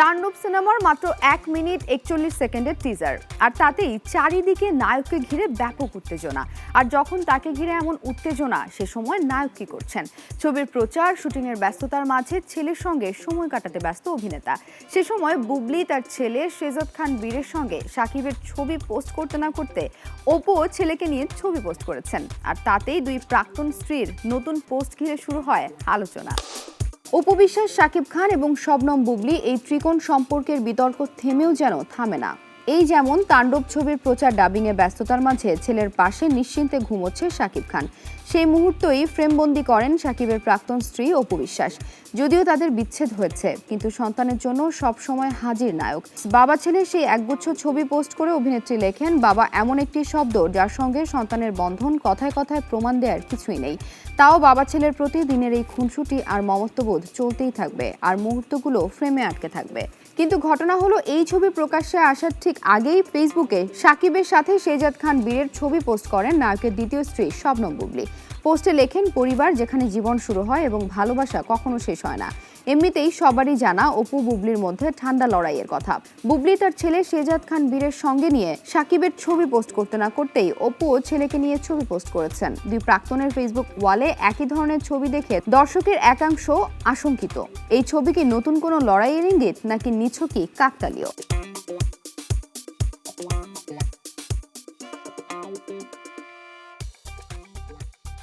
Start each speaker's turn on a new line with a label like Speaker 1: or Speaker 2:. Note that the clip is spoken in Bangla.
Speaker 1: তাণ্ডব সিনেমার মাত্র এক মিনিট একচল্লিশ সেকেন্ডের টিজার আর তাতেই চারিদিকে নায়ককে ঘিরে ব্যাপক উত্তেজনা। আর যখন তাকে ঘিরে এমন উত্তেজনা, সে সময় নায়ক কি করছেন? ছবির প্রচার, শুটিংয়ের ব্যস্ততার মাঝে ছেলের সঙ্গে সময় কাটাতে ব্যস্ত অভিনেতা। সে সময় বুবলি তার ছেলে শেজাদ খান বীরের সঙ্গে সাকিবের ছবি পোস্ট করতে না করতে ওপো ছেলেকে নিয়ে ছবি পোস্ট করেছেন। আর তাতেই দুই প্রাক্তন স্ত্রীর নতুন পোস্ট ঘিরে শুরু হয় আলোচনা। উপবিশ্বাস শাকিব খান এবং শবনম বুবলি এই ত্রিকোণ সম্পর্কের বিতর্ক থেমেও যেন থামে না। এই যেমন তাণ্ডব ছবির প্রচার ডাবিংয়ে ব্যস্ততার মাঝে ছেলের পাশে নিশ্চিন্তে ঘুমোচ্ছে শাকিব খান। সেই মুহূর্তই ফ্রেমবন্দি করেন শাকিবের প্রাক্তন স্ত্রী অপু বিশ্বাস। যদিও তাদের বিচ্ছেদ হয়েছে, কিন্তু সন্তানের জন্য সবসময় হাজির নায়ক। বাবা ছেলে সেই একগুচ্ছ ছবি পোস্ট করে অভিনেত্রী লেখেন, বাবা এমন একটি শব্দ যার সঙ্গে সন্তানের বন্ধন কথায় কথায় প্রমাণ দেওয়ার কিছুই নেই। তাও বাবা ছেলের প্রতি দিনের এই খুনসুটি আর মমত্ববোধ চলতেই থাকবে, আর মুহূর্তগুলো ফ্রেমে আটকে থাকবে। কিন্তু ঘটনা হলো, এই ছবি প্রকাশ্যে আসার ঠিক আগেই ফেসবুকে সাকিবের সাথে শেজাদ খান বীরের ছবি পোস্ট করেন নায়কের দ্বিতীয় স্ত্রী শবনম বুবলি। পোস্টে লেখেন, পরিবার যেখানে জীবন শুরু হয় এবং ভালোবাসা কখনো শেষ হয় না। এমনিতেই সবারই জানা অপু বুবলির মধ্যে ঠান্ডা লড়াইয়ের কথা। বুবলি তার ছেলে শেজাদ খান বীরের সঙ্গে নিয়ে সাকিবের ছবি পোস্ট করতে না করতেই অপু ও ছেলেকে নিয়ে ছবি পোস্ট করেছেন। দুই প্রাক্তনের ফেসবুক ওয়ালে একই ধরনের ছবি দেখে দর্শকের একাংশ আশঙ্কিত। এই ছবি কি নতুন কোনো লড়াইয়ের ইঙ্গিত নাকি নিছকই কাকতালীয়?